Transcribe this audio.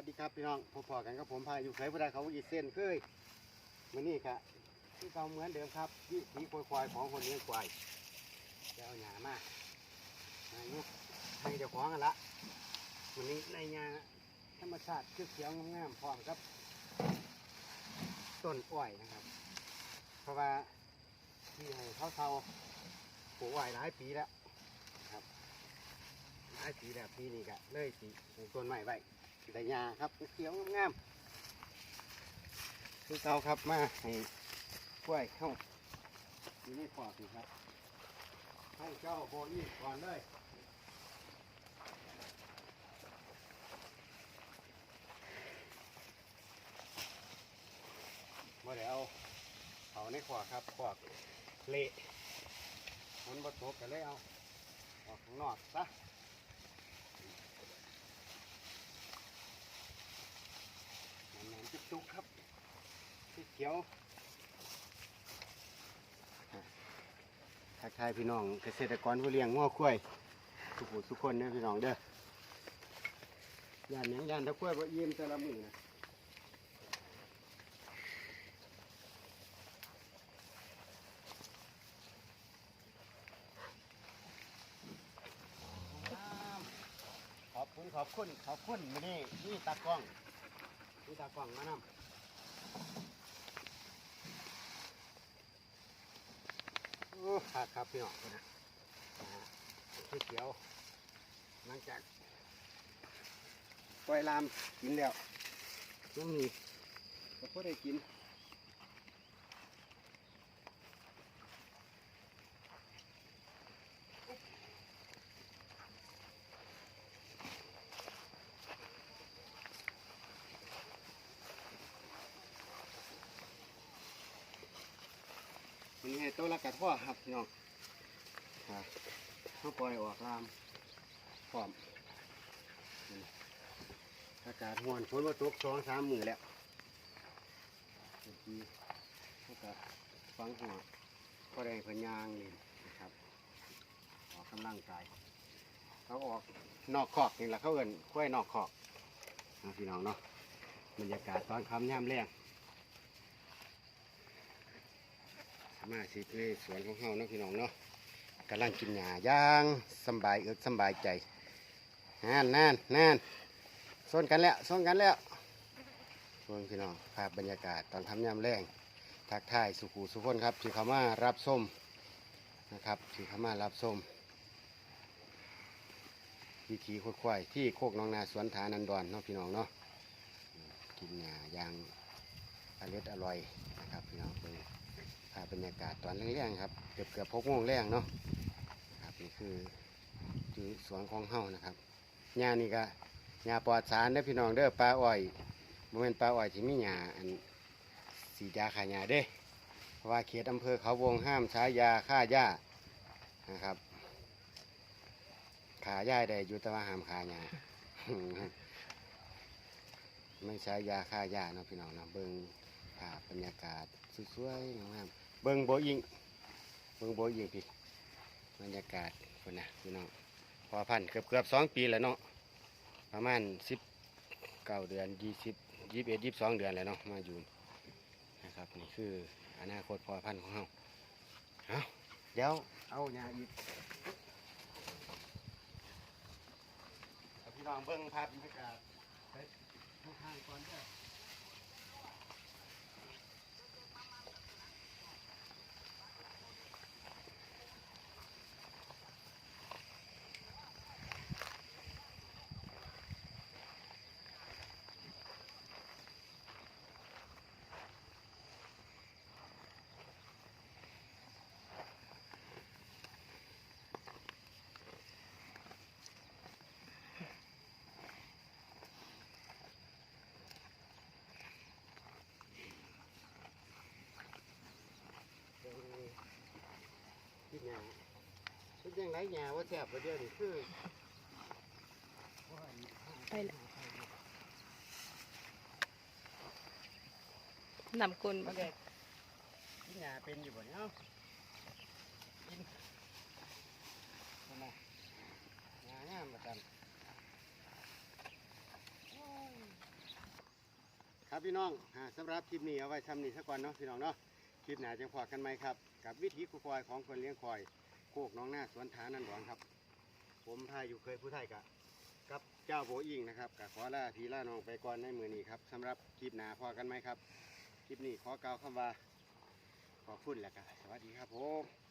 วัสดีครับพี่น้องพบพอกันกับผมพายอยู่เคยผู้ใดเขาอีเส้นเคยมือนี้ครับที่เราเหมือนเดิมครับวิถีควายของคนเลี้ยงควายจะเอาหยามาอายุให้เจ้าของกันละวันนี้ในหญ้าธรรมชาติเขียวๆงามๆพร้อมครับต้นอ้อยนะครับ เพราะว่าที่ให้เขาเทาปลูกอ้อยหลายปีแล้วครับหลายปีแล้วปีนี้ก็เลยปีปลูกต้นใหม่ไว้ แต่ยาครับเขียวงามคือเก่าครับมาให้กล้วยเข้าอยู่ในปอดนี่ครับ ให้เจ้าโบนี่ก่อนเลยมาเดี๋ยวเอาเขาในขวาครับขวากเละมันบดตกกันเลยเอาออกข้างนอกซะ มันแหนมจุกครับสีเขียวทักทายพี่น้องเกษตรกรผู้เลี้ยงง้อควยทุกผู้ทุกคนนะพี่น้องเด้อย่านหยังย่านตะกล้วยบ่ยิ้มแต่ละมือนะขอบคุณขอบคุณขอบคุณมานี่นี่ตากล้องากล่องมานำโอ้ขาดครับพี่น้องนนะอ่าสีเขียว หลังจากปล่อยลามกินแล้วต้องมีก็พอได้กิน ตัวละกัดพ่อครับพี่น้องครับเขาปล่อยออกลามพร้อมอากาศห้อนฝนมาตกสองสามมือแล้วเมื่อกี้เขาก็ฟังหัวก็ได้พนยางนี่นะครับออกกำลังกายเขาออกนอกขอกนี่แหละเขาเอินคุ้ยนอกขอกนะพี่น้องเนาะบรรยากาศตอนค่ำย่ำแรง มาสิในสวนของเฮาเนาะพี่น้องเนาะกำลังกินหญ้าย่างสบายเอิกสบายใจนั่นนั่นนั่นส่วนกันแล้วส่วนกันแล้วส่วนพี่น้องภาพบรรยากาศตอนทำยามแรงทักทายสุขูสุขนครับที่เขามารับส้มนะครับที่เขามารับส้มวิถีคตรควายที่โคกหน้องนาสวนฐานันดอนเนาะพี่น้องเนาะกินหญ้าย่าง อร่อยอร่อยนะครับพี่น้องเบิ่งภาพบรรยากาศตอนแรงๆครับเกือบเกือบพกโมงแรงเนาะครับนี่คือที่สวนของเฮานะครับหญ้านี่ก็หญ้าปลอดสารเด้พี่น้องเด้อปลาอ้อยโมเมนปลาอ้อยที่มีหญ้าอันสีดยาขายหญ้าเด้เพราะว่าเขตอำเภอเขาวงห้ามใช้ยาฆ่าหญ้านะครับ ขาหญ้าได้อยู่แต่ว่าห้ามขาหญ้าไม่ใช้ยาฆ่าหญ้าเนาะพี่น้องเนะเบิ่งาศสวยๆงามๆเบิ้งโบยิงเบิ้งโบยิงพี่บรรยากาศคนนะพี่น้องพอพันเกือบเกือบสองปีแล้วเนาะประมาณสิบเก้าเดือนยี่สิบยี่สิบเอ็ดยี่สิบสองเดือนแล้วเนาะมาอยู่นะครับนี่คืออนาคตพอพันของเราเอาเดี๋ยวเอาหญ้าอีกพี่น้องเบิ้งภาพบรรยากาศไปทุกทางก่อนเด้อ ที่หยาเป็น ยังไงหยาว่าแสบประเดี๋ยวนี้คือไปละนำกุลมันเด็กกินหยาเป็นอยู่บ่เนี่ยเอ้ากินนั่นนะหยางามมาตันโอ้ยครับพี่น้องอ่าสำหรับคลิปนี้เอาไว้ทำนี่สักก่อนเนาะพี่น้องเนาะคลิปหน้าจะพอกันไหมครับ กับวิถีควายของคนเลี้ยงควาย โคกน้องหน้าสวนฐานนันหลวงครับ ผมพายอยู่เคยผู้ไทยกะกับเจ้าโบอิงนะครับกับขอลาพีล่าน้องไปก่อนในมือนี้ครับสำหรับคลิปหนาพอกันไหมครับ คลิปนี้ขอกล่าวคำว่าขอบคุณแล้วก็สวัสดีครับผม